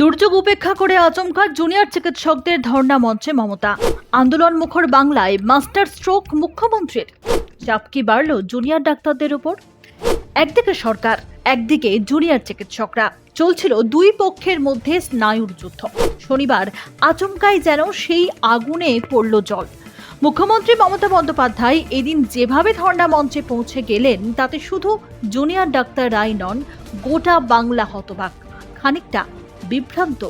দুর্যোগ উপেক্ষা করে আচমকা জুনিয়র চিকিৎসকদের ধর্ণা মঞ্চে মমতা। আন্দোলন মুখর বাংলায় মাস্টার স্ট্রোক মুখ্যমন্ত্রীর। চাপ কি বাড়ল জুনিয়র ডাক্তারদের উপর একদিকে সরকার, একদিকে জুনিয়র চিকিৎসকরা। চলছিল দুই পক্ষের মধ্যে স্নায়ুর যুদ্ধ। শনিবার আচমকাই যেন সেই আগুনে পড়ল জল। মুখ্যমন্ত্রী মমতা বন্দ্যোপাধ্যায় এদিন যেভাবে ধর্ণা মঞ্চে পৌঁছে গেলেন, তাতে শুধু জুনিয়র ডাক্তাররাই নন, গোটা বাংলা হতবাক। খানিকটা বিভ্রান্ত।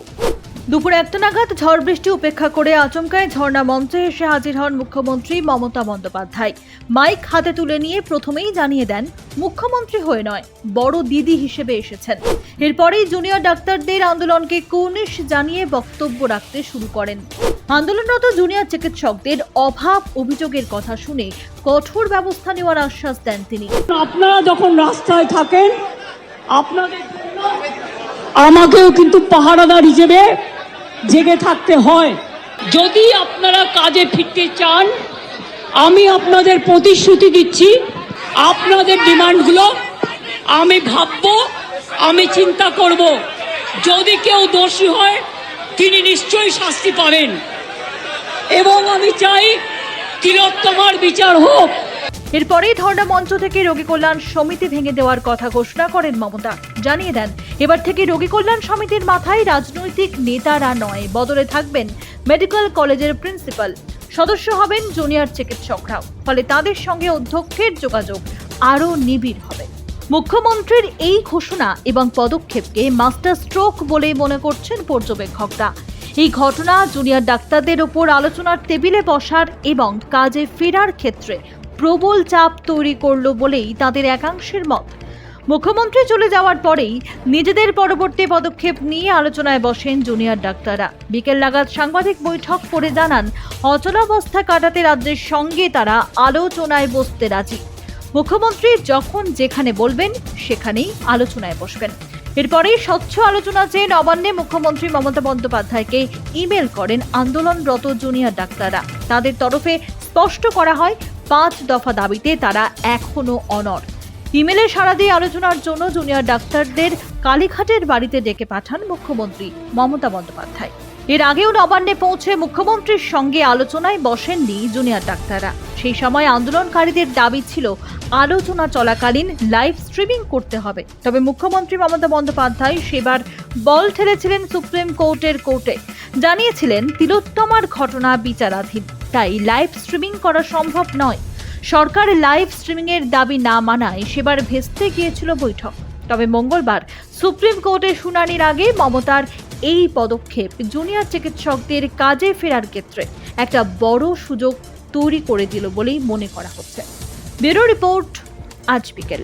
দুপুর একটা নাগাদ ঝড় বৃষ্টি উপেক্ষা করে আচমকায় ঝর্ণা মঞ্চে এসে হাজির হন মুখ্যমন্ত্রী মমতা বন্দ্যোপাধ্যায়। মাইক হাতে তুলে নিয়ে প্রথমেই জানিয়ে দেন, মুখ্যমন্ত্রী হয়ে নয়, বড় দিদি হিসেবে এসেছেন। এরপরেই জুনিয়র ডাক্তারদের আন্দোলনকে কৌনিশ জানিয়ে বক্তব্য রাখতে শুরু করেন। আন্দোলনরত জুনিয়র চিকিৎসকদের অভাব অভিযোগের কথা শুনে কঠোর ব্যবস্থা নেওয়ার আশ্বাস দেন তিনি। আপনারা যখন রাস্তায় থাকেন, আপনাদের আমাকেও কিন্তু পাহারাদার হিসেবে জেগে থাকতে হয়। যদি আপনারা কাজে ফিরতে চান, আমি আপনাদের প্রতিশ্রুতি দিচ্ছি, আপনাদের ডিমান্ডগুলো আমি ভাববো, আমি চিন্তা করব। যদি কেউ দোষী হয়, তিনি নিশ্চয়ই শাস্তি পাবেন। এবং আমি চাই তিলোত্তমার বিচার হোক। এরপরেই ধর্ণা মঞ্চ থেকে রোগী কল্যাণ সমিতি ভেঙে দেওয়ার কথা ঘোষণা করেন মমতা। জানিয়ে দেন, এবার থেকে রোগী কল্যাণ সমিতির মাথায় রাজনৈতিক নেতারা নয়, বদলে থাকবেন মেডিকেল কলেজের প্রিন্সিপাল। সদস্য হবেন জুনিয়র চিকিৎসকরাও, ফলে তাদের সঙ্গে অধ্যক্ষের যোগাযোগ আরও নিবিড় হবে। মুখ্যমন্ত্রীর এই ঘোষণা এবং পদক্ষেপকে মাস্টার স্ট্রোক বলে মনে করছেন পর্যবেক্ষকরা। এই ঘটনা জুনিয়র ডাক্তারদের ওপর আলোচনার টেবিলে বসার এবং কাজে ফেরার ক্ষেত্রে প্রবল চাপ তৈরি করল বলেই তাদের একাংশের মত। মুখ্যমন্ত্রী চলে যাওয়ার পরেই নিজেদের পরবর্তী পদক্ষেপ নিয়ে আলোচনায় বসেন জুনিয়র ডাক্তাররা। বিকেল নাগাদ সাংবাদিক বৈঠক করে জানান, অচলাবস্থা কাটাতে রাজ্যের সঙ্গে তারা আলোচনায় বসতে রাজি। মুখ্যমন্ত্রী যখন যেখানে বলবেন, সেখানেই আলোচনায় বসবেন। এরপরেই স্বচ্ছ আলোচনা চেয়ে নবান্নে মুখ্যমন্ত্রী মমতা বন্দ্যোপাধ্যায়কে ইমেল করেন আন্দোলনরত জুনিয়র ডাক্তাররা। তাদের তরফে স্পষ্ট করা হয় পাঁচ দফা দাবিতে তারা এখনও অনড়। ইমেলে সাড়া দিয়ে আলোচনার জন্য জুনিয়র ডাক্তারদের কালীঘাটের বাড়িতে ডেকে পাঠান মুখ্যমন্ত্রী মমতা বন্দ্যোপাধ্যায়। এর আগেও নবান্নে পৌঁছে মুখ্যমন্ত্রীর সঙ্গে আলোচনায় বসেননি জুনিয়র ডাক্তাররা। সেই সময় আন্দোলনকারীদের দাবি ছিল, আলোচনা চলাকালীন লাইভ স্ট্রিমিং করতে হবে। তবে মুখ্যমন্ত্রী মমতা বন্দ্যোপাধ্যায় সেবার বল ঠেলেছিলেন সুপ্রিম কোর্টের কোর্টে। জানিয়েছিলেন, তিলোত্তমার ঘটনা বিচারাধীন। তাই লাইভ স্ট্রিমিং করা সম্ভব নয়। সরকার লাইভ স্ট্রিমিংয়ের দাবি না মানায় সেবার ভেস্তে গিয়েছিল বৈঠক। তবে মঙ্গলবার সুপ্রিম কোর্টে শুনানির আগে মমতার এই পদক্ষেপ জুনিয়র চিকিৎসকদের কাজে ফেরার ক্ষেত্রে একটা বড় সুযোগ তৈরি করে দিল বলেই মনে করা হচ্ছে। ব্যুরো রিপোর্ট, আজ বিকেল।